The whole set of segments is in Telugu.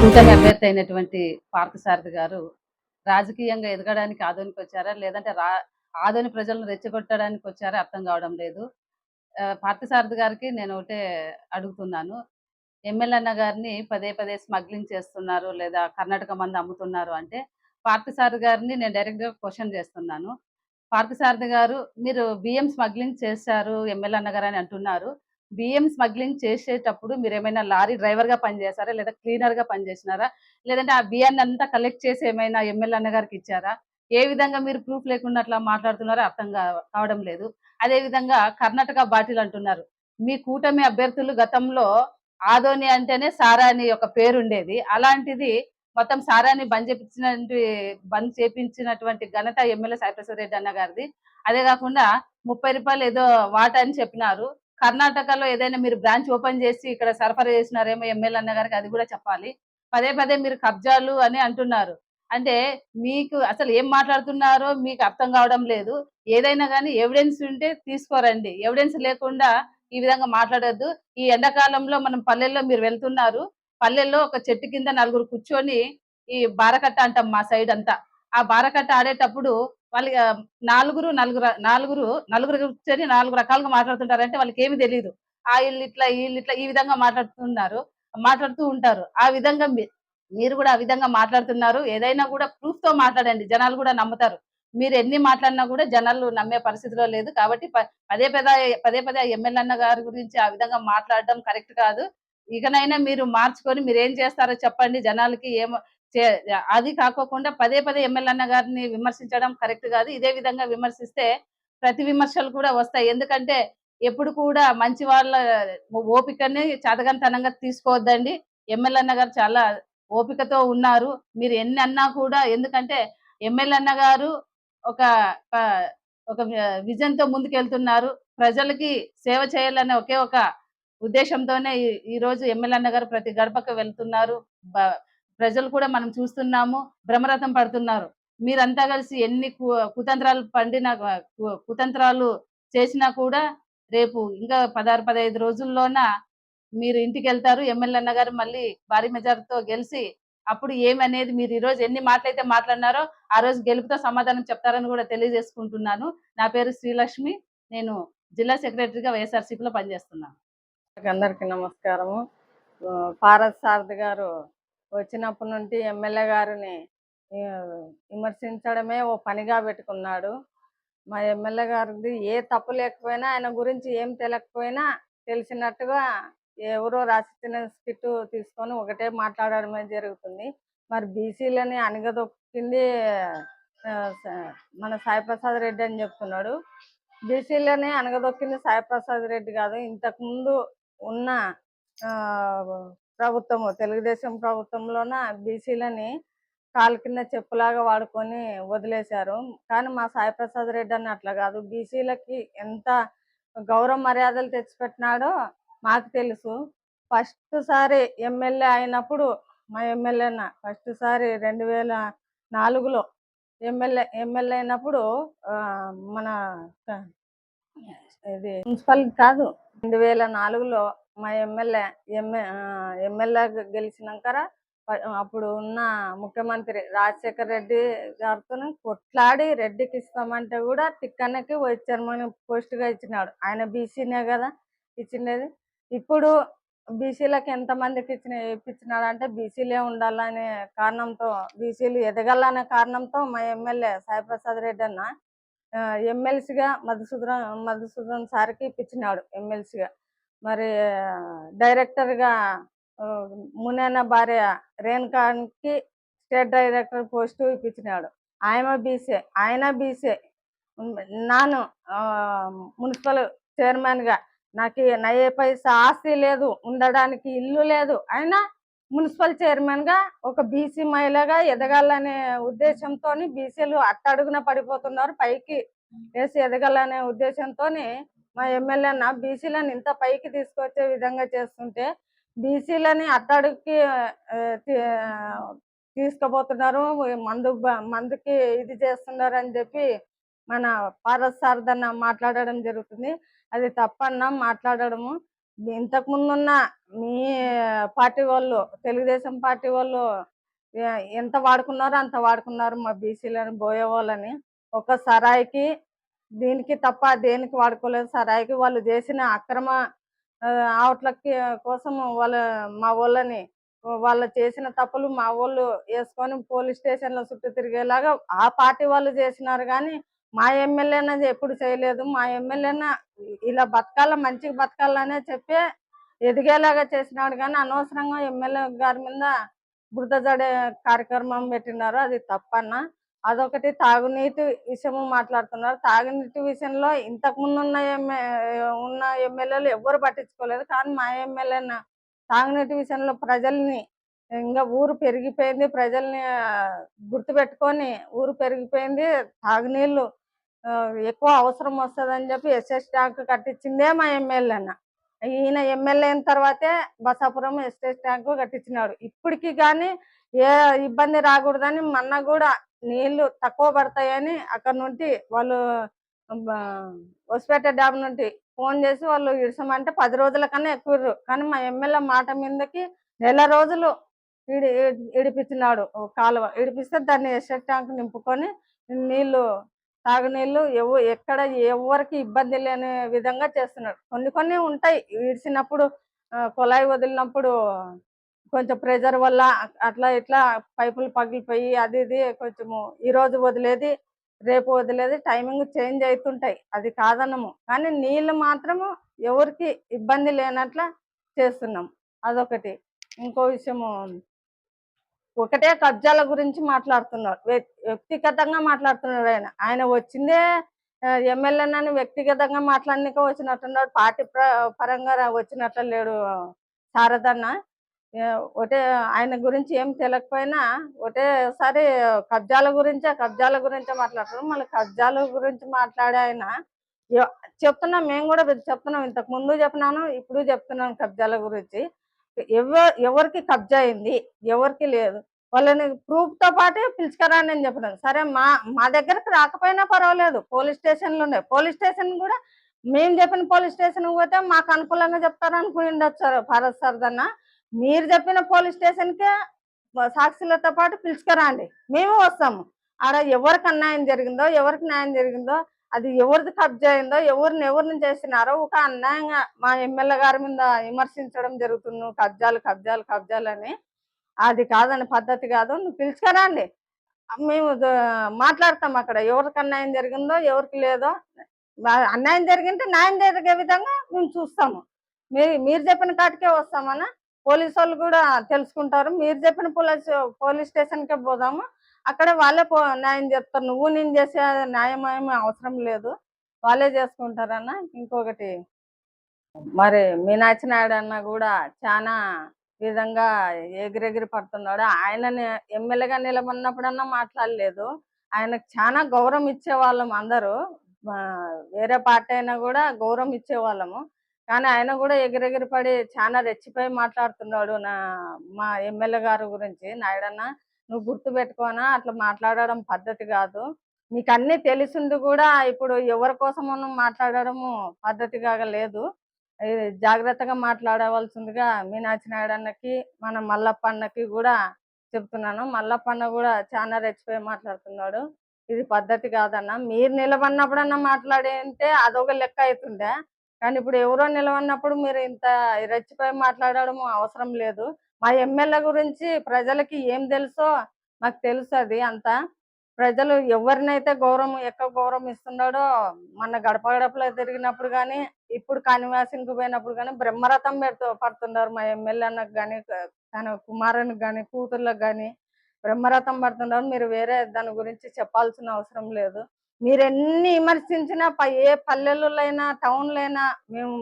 కూటమి అభ్యర్థి అయినటువంటి పార్థసారథి గారు రాజకీయంగా ఎదగడానికి ఆదోనికి వచ్చారా? లేదంటే రా ఆదోని ప్రజలను రెచ్చగొట్టడానికి వచ్చారా? అర్థం కావడం లేదు. పార్థసారథి గారికి నేను ఒకటే అడుగుతున్నాను. ఎమ్మెల్యే గారిని పదే పదే స్మగ్లింగ్ చేస్తున్నారు లేదా కర్ణాటక మంది అమ్ముతున్నారు అంటే పార్థసారథి గారిని నేను డైరెక్ట్గా క్వశ్చన్ చేస్తున్నాను. పార్థసారథి గారు మీరు బియ్యం స్మగ్లింగ్ చేశారు ఎమ్మెల్యే అన్న గారు అని అంటున్నారు. బియ్యం స్మగ్లింగ్ చేసేటప్పుడు మీరు ఏమైనా లారీ డ్రైవర్గా పనిచేశారా? లేదా క్లీనర్గా పనిచేసినారా? లేదంటే ఆ బియ్యాన్ని అంతా కలెక్ట్ చేసి ఏమైనా ఎమ్మెల్యే అన్న గారికి ఇచ్చారా? ఏ విధంగా మీరు ప్రూఫ్ లేకుండా అట్లా మాట్లాడుతున్నారో అర్థం కావడం లేదు. అదే విధంగా కర్ణాటక బాటిల్ అంటున్నారు. మీ కూటమి అభ్యర్థులు గతంలో ఆదోని అంటేనే సారా అని ఒక పేరు ఉండేది అలాంటిది మొత్తం సారాని బంద్ చేపించినటువంటి బంద్ చేపించినటువంటి ఘనత ఎమ్మెల్యే సాయిప్రసాద్ రెడ్డి అన్న గారిది అదే కాకుండా ముప్పై రూపాయలు ఏదో వాటా అని చెప్పినారు. కర్ణాటకలో ఏదైనా మీరు బ్రాంచ్ ఓపెన్ చేసి ఇక్కడ సరఫరా చేసినారేమో ఎమ్మెల్యే అన్న గారికి అది కూడా చెప్పాలి. పదే పదే మీరు కబ్జాలు అని అంటున్నారు. అంటే మీకు అసలు ఏం మాట్లాడుతున్నారో మీకు అర్థం కావడం లేదు. ఏదైనా కానీ ఎవిడెన్స్ ఉంటే తీసుకోరండి. ఎవిడెన్స్ లేకుండా ఈ విధంగా మాట్లాడొద్దు. ఈ ఎండాకాలంలో మనం పల్లెల్లో మీరు వెళ్తున్నారు. పల్లెల్లో ఒక చెట్టు కింద నలుగురు కూర్చొని ఈ బారకట్ట అంటాం మా సైడ్ అంతా. ఆ బారకట్ట ఆడేటప్పుడు వాళ్ళకి నాలుగురు నలుగురు నాలుగురు నలుగురు కూర్చొని నాలుగు రకాలుగా మాట్లాడుతుంటారంటే వాళ్ళకి ఏమి తెలియదు ఆ వీళ్ళు ఇట్లా వీళ్ళు ఇట్లా ఈ విధంగా మాట్లాడుతున్నారు మాట్లాడుతూ ఉంటారు. ఆ విధంగా మీ- మీరు కూడా ఆ విధంగా మాట్లాడుతున్నారు. ఏదైనా కూడా ప్రూఫ్తో మాట్లాడండి. జనాలు కూడా నమ్ముతారు. మీరు ఎన్ని మాట్లాడినా కూడా జనాలు నమ్మే పరిస్థితిలో లేదు. కాబట్టి పదే పదే పదే పదే ఎమ్మెల్యే అన్న గారి గురించి ఆ విధంగా మాట్లాడడం కరెక్ట్ కాదు. ఇకనైనా మీరు మార్చుకొని మీరు ఏం చేస్తారో చెప్పండి. జనాలకి ఏమో అది కాకోకుండా పదే పదే ఎమ్మెల్యే అన్న గారిని విమర్శించడం కరెక్ట్ కాదు. ఇదే విధంగా విమర్శిస్తే ప్రతి విమర్శలు కూడా వస్తాయి. ఎందుకంటే ఎప్పుడు కూడా మంచి వాళ్ళ ఓపికని చాతగంతనంగా తీసుకోవద్దండి. ఎమ్మెల్యే అన్న గారు చాలా ఓపికతో ఉన్నారు. మీరు ఎన్ని అన్నా కూడా ఎందుకంటే ఎమ్మెల్యే అన్న గారు ఒక ఒక- విజన్తో విజన్తో ముందుకెళ్తున్నారు. ప్రజలకి సేవ చేయాలనే ఒకే ఒక ఉద్దేశంతోనే ఈ- రోజు ఎమ్మెల్యే అన్న గారు ప్రతి గడపకు వెళ్తున్నారు. ప్రజలు కూడా మనం చూస్తున్నాము భ్రమరథం పడుతున్నారు. మీరంతా కలిసి ఎన్ని కు- కుతంత్రాలు పండిన కు- కుతంత్రాలు చేసినా కూడా రేపు ఇంకా పదహారు పదహైదు రోజుల్లోన మీరు ఇంటికి వెళ్తారు ఎమ్మెల్యే అన్న గారు మళ్ళీ భారీ మెజార్టీతో గెలిచి అప్పుడు ఏమనేది మీరు ఈ రోజు ఎన్ని మాటలైతే మాట్లాడినారో ఆ రోజు గెలుపుతో సమాధానం చెప్తారని కూడా తెలియజేసుకుంటున్నాను. నా పేరు శ్రీలక్ష్మి. నేను జిల్లా సెక్రటరీగా వైఎస్ఆర్సీపీలో పనిచేస్తున్నాను. అందరికీ నమస్కారము. పారత్ సారథి గారు వచ్చినప్పటి నుండి ఎమ్మెల్యే గారిని విమర్శించడమే ఓ పనిగా పెట్టుకున్నాడు. మా ఎమ్మెల్యే గారిది ఏ తప్పు లేకపోయినా ఆయన గురించి ఏం తెలియకపోయినా తెలిసినట్టుగా ఎవరో రాసిన స్కిట్ తీసుకొని ఒకటే మాట్లాడడమే జరుగుతుంది. మరి బీసీలని అణగదొక్కింది మన సాయిప్రసాద్ రెడ్డి అని చెప్తున్నాడు. బీసీలని అనగదొక్కింది సాయిప్రసాద్ రెడ్డి కాదు. ఇంతకు ముందు ఉన్న ఆ, ప్రభుత్వము తెలుగుదేశం ప్రభుత్వంలోన బీసీలని కాలు కింద చెప్పులాగా వాడుకొని వదిలేశారు. కానీ మా సాయిప్రసాద్ రెడ్డి అని అట్లా కాదు. బీసీలకి ఎంత గౌరవ మర్యాదలు తెచ్చిపెట్టినాడో మాకు తెలుసు. ఫస్ట్ సారి ఎమ్మెల్యే అయినప్పుడు మా ఎమ్మెల్యేన ఫస్ట్ సారి రెండు వేల నాలుగులో ఎమ్మెల్యే ఎమ్మెల్యే అయినప్పుడు మన ఇది మున్సిపల్ కాదు. రెండు వేల నాలుగులో మా ఎమ్మెల్యే ఎమ్మె ఎమ్మెల్యే గెలిచినాక అప్పుడు ఉన్న ముఖ్యమంత్రి రాజశేఖర్ రెడ్డి గారితో కొట్లాడి రెడ్డికి ఇస్తామంటే కూడా తిక్కన్నకి వైస్ చైర్మన్ పోస్ట్గా ఇచ్చినాడు. ఆయన బీసీనే కదా ఇచ్చినది ఇప్పుడు బీసీలకు ఎంతమందికి ఇచ్చిన ఇప్పించినాడు అంటే బీసీలే ఉండాలనే కారణంతో బీసీలు ఎదగాలనే కారణంతో మా ఎమ్మెల్యే సాయిప్రసాద్ రెడ్డి అన్న ఎమ్మెల్సీగా మధుసూదన్ మధుసూదన్ సార్కి ఇప్పించినాడు ఎమ్మెల్సీగా. మరి డైరెక్టర్గా మునేన భార్య రేణుకాకి స్టేట్ డైరెక్టర్ పోస్టు ఇప్పించినాడు. ఆయన బీసే ఆయన బీసే. నాను మున్సిపల్ చైర్మన్గా. నాకు నయ్యే పైసా ఆస్తి లేదు ఉండడానికి ఇల్లు లేదు. అయినా మున్సిపల్ చైర్మన్గా ఒక బీసీ మహిళగా ఎదగాలనే ఉద్దేశంతో బీసీలు అట్టడుగున పడిపోతున్నారు. పైకి వేసి ఎదగాలనే ఉద్దేశంతో మా ఎమ్మెల్యే అన్న బీసీలను ఇంత పైకి తీసుకొచ్చే విధంగా చేస్తుంటే బీసీలని అట్టడుగుకి తీసుకుపోతున్నారు. మందు మందుకి ఇది చేస్తున్నారు అని చెప్పి మన పారస్ సార్దన్న మాట్లాడడం జరుగుతుంది. అది తప్పన్న మాట్లాడడము. ఇంతకు ముందున్న మీ పార్టీ వాళ్ళు తెలుగుదేశం పార్టీ వాళ్ళు ఎంత వాడుకున్నారో అంత వాడుకున్నారు మా బీసీలను బోయే వాళ్ళని. ఒక సరాయికి దీనికి తప్ప దేనికి వాడుకోలేదు సరాయికి వాళ్ళు చేసిన అక్రమ ఆవుట్లకి కోసం వాళ్ళ మా వాళ్ళని వాళ్ళు చేసిన తప్పులు మా వాళ్ళు వేసుకొని పోలీస్ స్టేషన్లో చుట్టూ తిరిగేలాగా ఆ పార్టీ వాళ్ళు చేసినారు కానీ మా ఎమ్మెల్యేన ఎప్పుడు చేయలేదు. మా ఎమ్మెల్యేన ఇలా బతకాల మంచిగా బతకాలనే చెప్పి ఎదిగేలాగా చేసినాడు కానీ అనవసరంగా ఎమ్మెల్యే గారి మీద బురద జడే కార్యక్రమం పెట్టినారు. అది తప్పన్నా. అదొకటి తాగునీటి విషయము మాట్లాడుతున్నారు. తాగునీటి విషయంలో ఇంతకు ముందు ఉన్న ఎమ్మె ఉన్న ఎమ్మెల్యేలు ఎవ్వరు పట్టించుకోలేదు. కానీ మా ఎమ్మెల్యే తాగునీటి విషయంలో ప్రజల్ని ఇంకా ఊరు పెరిగిపోయింది. ప్రజల్ని గుర్తు పెట్టుకొని ఊరు పెరిగిపోయింది. తాగునీళ్ళు ఎక్కువ అవసరం వస్తుందని చెప్పి ఎస్ఎస్ ట్యాంక్ కట్టించిందే మా ఎమ్మెల్యేన అన్న ఈయన ఎమ్మెల్యే అయిన తర్వాతే బసాపురం ఎస్టేట్ ట్యాంక్ కట్టించినాడు. ఇప్పటికి కానీ ఏ ఇబ్బంది రాకూడదని మొన్న కూడా నీళ్ళు తక్కువ పడతాయని అక్కడ నుండి వాళ్ళు బ- హొసపేట డ్యామ్ నుండి ఫోన్ చేసి వాళ్ళు ఇడసమంటే పది రోజుల కన్నా ఎక్కువ కానీ మా ఎమ్మెల్యే మాట మీదకి నెల రోజులు ఇడి ఇడిపించినాడు కాలువ. ఇడిపిస్తే దాన్ని ఎస్టేట్ ట్యాంక్ నింపుకొని నీళ్ళు తాగునీళ్ళు ఎవ ఎక్కడ ఎవరికి ఇబ్బంది లేని విధంగా చేస్తున్నారు. కొన్ని కొన్ని ఉంటాయి. విడిచినప్పుడు కుళాయి వదిలినప్పుడు కొంచెం ప్రెజర్ వల్ల అట్లా ఇట్లా పైపులు పగిలిపోయి అది ఇది కొంచెము ఈరోజు వదిలేది రేపు వదిలేది టైమింగ్ చేంజ్ అవుతుంటాయి అది కాదనము. కానీ నీళ్ళు మాత్రము ఎవరికి ఇబ్బంది లేనట్ల చేస్తున్నాం. అదొకటి. ఇంకో విషయము ఒకటే కబ్జాల గురించి మాట్లాడుతున్నారు. వ్యక్తిగతంగా మాట్లాడుతున్నారు ఆయన. ఆయన వచ్చిందే ఎమ్మెల్యేనని వ్యక్తిగతంగా మాట్లాడనిక వచ్చినట్టున్నాడు. పార్టీ పరంగా వచ్చినట్లు లేడు శారదన్న. ఒకటే ఆయన గురించి ఏం తెలియకపోయినా ఒకటేసారి కబ్జాల గురించే కబ్జాల గురించే మాట్లాడుతున్నాం మళ్ళీ కబ్జాల గురించి మాట్లాడే ఆయన చెప్తున్నాం మేము కూడా చెప్తున్నాం. ఇంతకు ముందు చెప్పినాను ఇప్పుడు చెప్తున్నాను కబ్జాల గురించి. ఎవ ఎవరికి కబ్జా అయింది ఎవరికి లేదు. వాళ్ళని ప్రూఫ్తో పాటే పిలుచుకరాని అని చెప్పినాను. సరే మా మా దగ్గరకు రాకపోయినా పర్వాలేదు. పోలీస్ స్టేషన్లు ఉన్నాయి. పోలీస్ స్టేషన్ కూడా మేము చెప్పిన పోలీస్ స్టేషన్ పోతే మాకు అనుకూలంగా చెప్తారనుకుని ఉండొచ్చు భారత్ సర్దన్న మీరు చెప్పిన పోలీస్ స్టేషన్కే సాక్షులతో పాటు పిలుచుకురండి. మేము వస్తాము. ఆడ ఎవరికి అన్యాయం జరిగిందో ఎవరికి న్యాయం జరిగిందో అది ఎవరిది కబ్జా అయిందో ఎవరిని ఎవరిని చేసినారో ఒక అన్యాయంగా మా ఎమ్మెల్యే గారి మీద విమర్శించడం జరుగుతుంది. కబ్జాలు కబ్జాలు కబ్జాలు అని. అది కాదని పద్ధతి కాదు. నువ్వు పిలుచుకురండి మేము మాట్లాడతాం అక్కడ. ఎవరికి అన్యాయం జరిగిందో ఎవరికి లేదో. మా- అన్యాయం జరిగింటే న్యాయం జరిగే విధంగా మేము చూస్తాము. మీరు మీరు చెప్పిన కాటికే వస్తామన్నా పోలీసు వాళ్ళు కూడా తెలుసుకుంటారు. మీరు చెప్పిన పోలీస్ పోలీస్ స్టేషన్కే పోదాము. అక్కడ వాళ్ళే పో న్యాయం చెప్తారు నువ్వు నేను చేసే న్యాయం ఏమీ అవసరం లేదు. వాళ్ళే చేసుకుంటారన్న ఇంకొకటి. మరి మీనాక్షి నాయుడు అన్న కూడా చాలా విధంగా ఎగిరెగిరి పడుతున్నాడు. ఆయనని ఎమ్మెల్యేగా నిలబడినప్పుడన్నా మాట్లాడలేదు. ఆయనకు చాలా గౌరవం ఇచ్చేవాళ్ళం అందరూ. వేరే పార్టీ అయినా కూడా గౌరవం ఇచ్చేవాళ్ళము. కానీ ఆయన కూడా ఎగిరెగిరి పడి చాలా రెచ్చిపోయి మాట్లాడుతున్నాడు నా మా ఎమ్మెల్యే గారి గురించి నాయుడన్న. నువ్వు గుర్తు పెట్టుకోనా అట్లా మాట్లాడడం పద్ధతి కాదు. నీకు అన్ని తెలిసింది కూడా ఇప్పుడు ఎవరి కోసం మాట్లాడడము పద్ధతిగా లేదు. జాగ్రత్తగా మాట్లాడవలసిందిగా మీనాచినాయుడు నాయుడు అన్నకి మన మల్లప్ప అన్నకి కూడా చెప్తున్నాను. మల్లప్ప అన్న కూడా చాలా రెచ్చిపోయి మాట్లాడుతున్నాడు. ఇది పద్ధతి కాదన్న. మీరు నిలబడినప్పుడన్నా మాట్లాడింటే అదొక లెక్క అవుతుండే కానీ ఇప్పుడు ఎవరో నిలబడినప్పుడు మీరు ఇంత రెచ్చిపోయి మాట్లాడడం అవసరం లేదు. మా ఎమ్మెల్యే గురించి ప్రజలకి ఏం తెలుసో మాకు తెలుసు అది అంతా. ప్రజలు ఎవరినైతే గౌరవం ఎక్కువ గౌరవం ఇస్తున్నాడో మన గడప గడపలో తిరిగినప్పుడు కానీ ఇప్పుడు కానివాసింకి పోయినప్పుడు కానీ బ్రహ్మరథం పెడుతూ పడుతున్నారు మా ఎమ్మెల్యే అన్నకు కానీ తన కుమారునికి కానీ కూతుర్లకు కానీ బ్రహ్మరథం పడుతున్నారు. మీరు వేరే దాని గురించి చెప్పాల్సిన అవసరం లేదు. మీరు ఎన్ని విమర్శించినా ప- ఏ పల్లెలైనా టౌన్లైనా మేము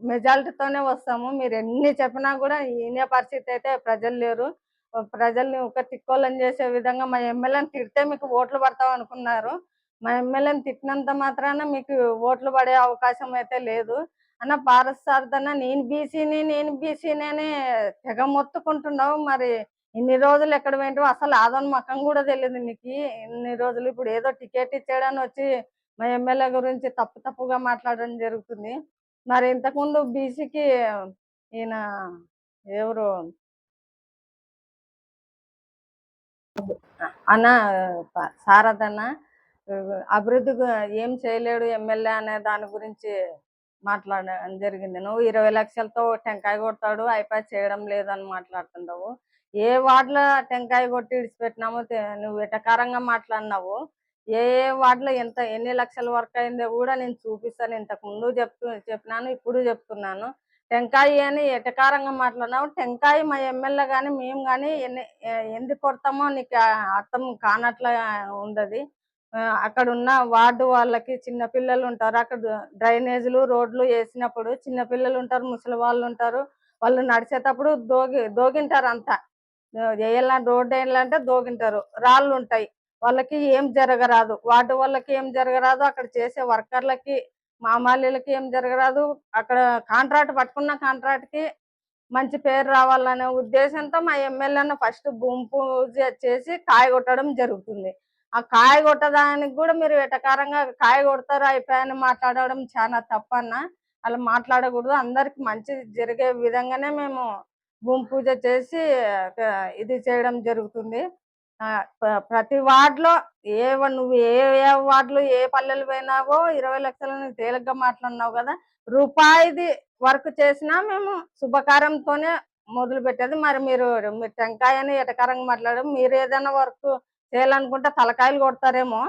మెజారిటీతోనే వస్తాము. మీరు ఎన్ని చెప్పినా కూడా ఈయనే పరిస్థితి అయితే ప్రజలు లేరు. ప్రజల్ని ఒక తిక్కోలం చేసే విధంగా మా ఎమ్మెల్యేని తిడితే మీకు ఓట్లు పడతాం అనుకున్నారు. మా ఎమ్మెల్యేని తిట్టినంత మాత్రాన మీకు ఓట్లు పడే అవకాశం అయితే లేదు. అన్న పారసార్థన నేను బీసీని నేను బీసీని తెగ మొత్తుకుంటున్నావు. మరి ఇన్ని రోజులు ఎక్కడ పోయింటో అసలు ఆదోని మకం కూడా తెలియదు నీకు. ఇన్ని రోజులు ఇప్పుడు ఏదో టికెట్ ఇచ్చాడని వచ్చి మా ఎమ్మెల్యే గురించి తప్పు తప్పుగా మాట్లాడడం జరుగుతుంది. మరి ఇంతకుముందు బీసీకి ఈయన ఎవరు? అన్న ప- సారథన్న అభివృద్ధి ఏం చేయలేడు ఎమ్మెల్యే అనే దాని గురించి మాట్లాడడం జరిగింది. నువ్వు ఇరవై లక్షలతో టెంకాయ కొడతాడు అయిపోయి చేయడం లేదని మాట్లాడుతున్నావు ఏ వార్డులో టెంకాయ కొట్టి ఇడిచిపెట్టినామో నువ్వు ఎటకారంగా మాట్లాడినావు? ఏ ఏ వార్డులో ఎంత ఎన్ని లక్షల వర్క్ అయిందో కూడా నేను చూపిస్తాను ఇంతకు ముందు చెప్తూ చెప్పినాను ఇప్పుడు చెప్తున్నాను టెంకాయ అని ఎటకారంగా మాట్లాడినావు టెంకాయ మా ఎమ్మెల్యే కానీ మేము కానీ ఎన్ని ఎందుకు కొడతామో నీకు అర్థం కానట్లా ఉండదు అక్కడ ఉన్న వార్డు వాళ్ళకి చిన్న పిల్లలు ఉంటారు అక్కడ డ్రైనేజీలు రోడ్లు వేసినప్పుడు చిన్న పిల్లలు ఉంటారు ముసలి వాళ్ళు ఉంటారు వాళ్ళు నడిచేటప్పుడు దోగి దోగింటారు అంతా వేయాలంటే రోడ్డు వేయాలంటే దోగింటారు రాళ్ళు ఉంటాయి వాళ్ళకి ఏం జరగరాదు. వాటి వాళ్ళకి ఏం జరగరాదు. అక్కడ చేసే వర్కర్లకి మామాలీలకి ఏం జరగరాదు. అక్కడ కాంట్రాక్ట్ పట్టుకున్న కాంట్రాక్ట్కి మంచి పేరు రావాలనే ఉద్దేశంతో మా ఎమ్మెల్యేను ఫస్ట్ భూమి పూజ చేసి కాయ కొట్టడం జరుగుతుంది. ఆ కాయ కొట్టడానికి కూడా మీరు ఎటకారంగా కాయ కొడతారు అయిపోయాయని మాట్లాడడం చాలా తప్పన్న. అలా మాట్లాడకూడదు. అందరికి మంచి జరిగే విధంగానే మేము భూమి పూజ చేసి ఇది చేయడం జరుగుతుంది. ప్రతి వార్డులో ఏ నువ్వు ఏ ఏ వార్డులో ఏ పల్లెలు పోయినావో ఇరవై లక్షలని తేలిగ్గా మాట్లాడినావు కదా రూపాయిది వర్క్ చేసినా మేము శుభకార్యంతోనే మొదలు పెట్టేది. మరి మీరు మీరు టెంకాయని ఎటకారంగా మాట్లాడడం మీరు ఏదైనా వర్క్ చేయాలనుకుంటే తలకాయలు కొడతారేమో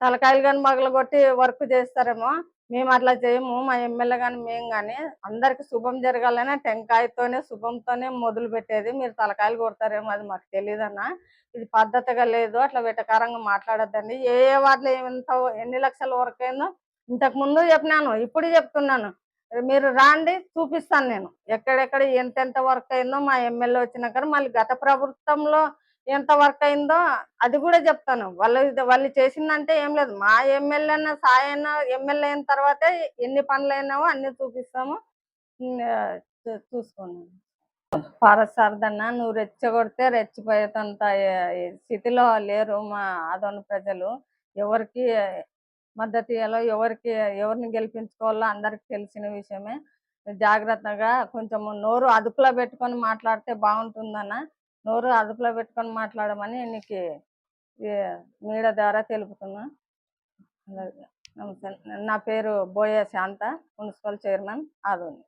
తలకాయలు కానీ మగలు కొట్టి వర్క్ చేస్తారేమో మేము అట్లా చేయము. మా ఎమ్మెల్యే కానీ మేము కానీ అందరికి శుభం జరగాలనే టెంకాయతోనే శుభంతోనే మొదలు పెట్టేది. మీరు తలకాయలు కొడతారేమో అది మాకు తెలియదన్నా ఇది పద్ధతిగా లేదు. అట్లా వెటకారంగా మాట్లాడద్దండి. ఏ ఏ వాటిలో ఎంత ఎన్ని లక్షల వరకు అయిందో ఇంతకు ముందు చెప్పినాను. ఇప్పుడు చెప్తున్నాను. మీరు రాండి చూపిస్తాను నేను. ఎక్కడెక్కడ ఎంతెంత వర్క్ అయిందో మా ఎమ్మెల్యే వచ్చినాక మళ్ళీ గత ప్రభుత్వంలో ఎంత వర్క్ అయిందో అది కూడా చెప్తాను. వాళ్ళు వాళ్ళు చేసిందంటే ఏం లేదు. మా ఎమ్మెల్యే సాయన ఎమ్మెల్యే అయిన తర్వాతే ఎన్ని పనులు అయినావో అన్ని చూపిస్తాము. చూసుకున్నాను ఆ, పారసారదన్న నువ్వు రెచ్చగొడితే రెచ్చిపోయేంత స్థితిలో లేరు మా ఆదోని ప్రజలు. ఎవరికి మద్దతు ఇవ్వాలో ఎవరికి ఎవరిని గెలిపించుకోవాలో అందరికి తెలిసిన విషయమే. జాగ్రత్తగా కొంచెం నోరు అదుపులో పెట్టుకొని మాట్లాడితే బాగుంటుందన్న. నోరు అదుపులో పెట్టుకొని మాట్లాడమని నీకు మీడియా ద్వారా తెలుపుతున్నా. నా పేరు బోయ శాంత మున్సిపల్ చైర్మన్ ఆదోని.